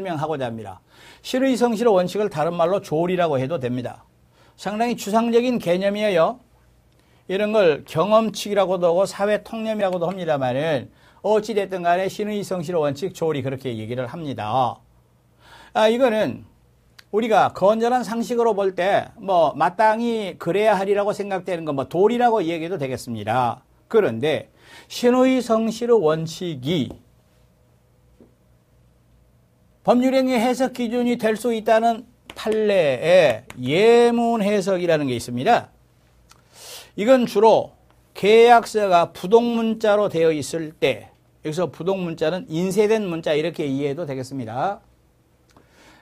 설명하고자 합니다. 실의 성실의 원칙을 다른 말로 조리라고 해도 됩니다. 상당히 추상적인 개념이에요. 이런 걸 경험칙이라고도 하고 사회 통념이라고도 합니다만은 어찌됐든 간에 신의 성실의 원칙 조리 그렇게 얘기를 합니다. 아, 이거는 우리가 건전한 상식으로 볼 때 뭐 마땅히 그래야 하리라고 생각되는 건 뭐 도리라고 얘기해도 되겠습니다. 그런데 신의 성실의 원칙이 법률행위 해석 기준이 될 수 있다는 판례의 예문 해석이라는 게 있습니다. 이건 주로 계약서가 부동문자로 되어 있을 때 여기서 부동문자는 인쇄된 문자 이렇게 이해해도 되겠습니다.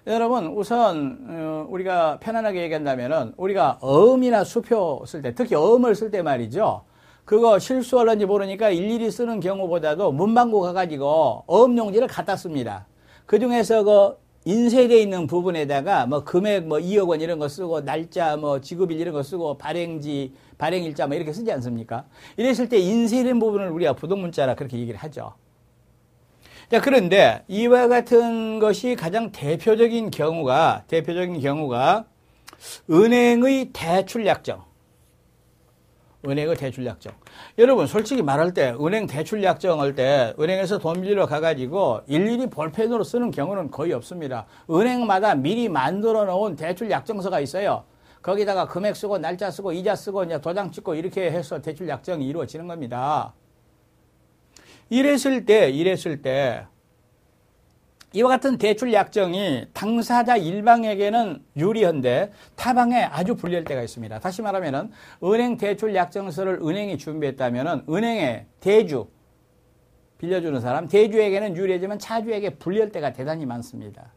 여러분 우선 어, 우리가 편안하게 얘기한다면 우리가 어음이나 수표 쓸 때 특히 어음을 쓸 때 말이죠. 그거 실수하는지 모르니까 일일이 쓰는 경우보다도 문방구 가가지고 어음 용지를 갖다 씁니다. 그 중에서 그 인쇄되어 있는 부분에다가 뭐 금액 뭐 2억 원 이런 거 쓰고 날짜 뭐 지급일 이런 거 쓰고 발행지 발행일자 뭐 이렇게 쓰지 않습니까? 이랬을 때 인쇄된 부분을 우리가 부동문자라 그렇게 얘기를 하죠. 자, 그런데 이와 같은 것이 가장 대표적인 경우가 대표적인 경우가 은행의 대출 약정. 은행의 대출 약정. 여러분 솔직히 말할 때 은행 대출 약정할 때 은행에서 돈 빌리러 가가지고 일일이 볼펜으로 쓰는 경우는 거의 없습니다. 은행마다 미리 만들어 놓은 대출 약정서가 있어요. 거기다가 금액 쓰고 날짜 쓰고 이자 쓰고 이제 도장 찍고 이렇게 해서 대출 약정이 이루어지는 겁니다. 이랬을 때 이랬을 때 이와 같은 대출 약정이 당사자 일방에게는 유리한데 타방에 아주 불리할 때가 있습니다. 다시 말하면 은행 대출 약정서를 은행이 준비했다면 은행의 대주 빌려주는 사람 대주에게는 유리하지만 차주에게 불리할 때가 대단히 많습니다.